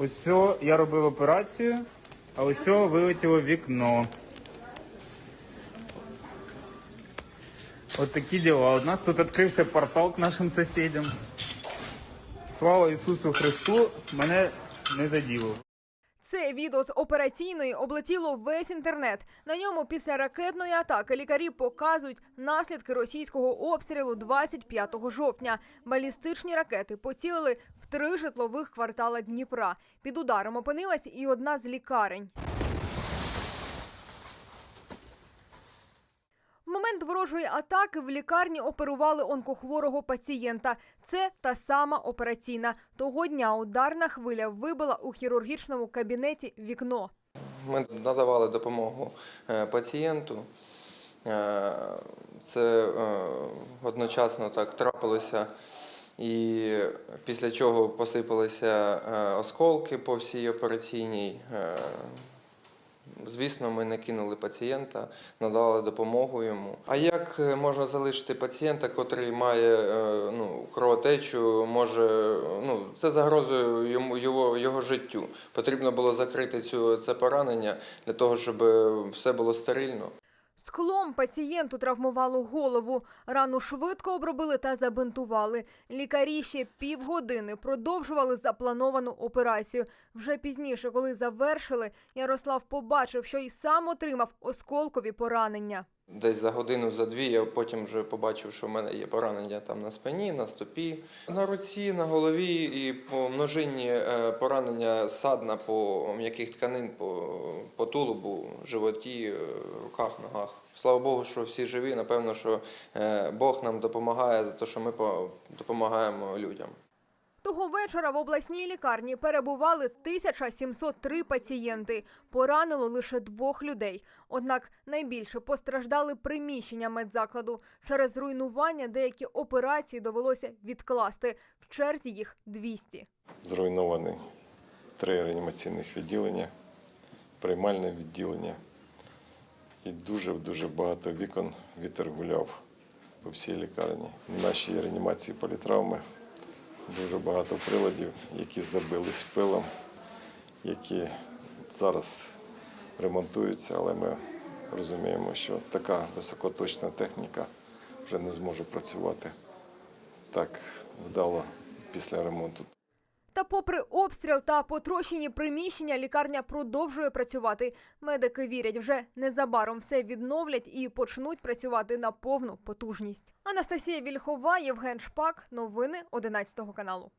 Ось я робив операцію, а ось все вилетіло вікно. От такі діла. У нас тут відкрився портал к нашим сусідям. Слава Ісусу Христу, мене не заділо. Це відео з операційної облетіло весь інтернет. На ньому після ракетної атаки лікарі показують наслідки російського обстрілу 25 жовтня. Балістичні ракети поцілили в три житлових квартали Дніпра. Під ударом опинилась і одна з лікарень. В момент ворожої атаки в лікарні оперували онкохворого пацієнта. Це та сама операційна. Того дня ударна хвиля вибила у хірургічному кабінеті вікно. Ми надавали допомогу е, пацієнту. Е, Це е, одночасно так трапилося. І після чого посипалися осколки по всій операційній. Е, Звісно, ми не кинули пацієнта, надали допомогу йому. А як е, можна залишити пацієнта, котрий має е, ну, кровотечу, може ну це загрозує йому його, його життю. Потрібно було закрити цю це поранення для того, щоб все було стерильно. Склом пацієнту травмувало голову. Рану швидко обробили та забинтували. Лікарі ще півгодини продовжували заплановану операцію. Вже пізніше, коли завершили, Ярослав побачив, що й сам отримав осколкові поранення. Десь за годину, за дві я потім вже побачив, що в мене є поранення там на спині, на стопі, на руці, на голові і по множинні е, поранення садна по м'яких тканин, по, по тулубу, животі, е, руках, ногах. Слава Богу, що всі живі. Напевно, що е, Бог нам допомагає за те, що ми допомагаємо людям. Того вечора в обласній лікарні перебували 1703 пацієнти. Поранило лише двох людей. Однак найбільше постраждали приміщення медзакладу. Через руйнування деякі операції довелося відкласти. В черзі їх 200. Зруйновані три реанімаційних відділення, приймальне відділення. І дуже-дуже багато вікон вітер гуляв по всій лікарні. В нашій реанімації політравми дуже багато приладів, які забились пилом, які зараз ремонтуються, але ми розуміємо, що така високоточна техніка вже не зможе працювати так вдало після ремонту. Та попри обстріл та потрощені приміщення, лікарня продовжує працювати. Медики вірять, вже незабаром все відновлять і почнуть працювати на повну потужність. Анастасія Вільхова, Євген Шпак. Новини 11 каналу.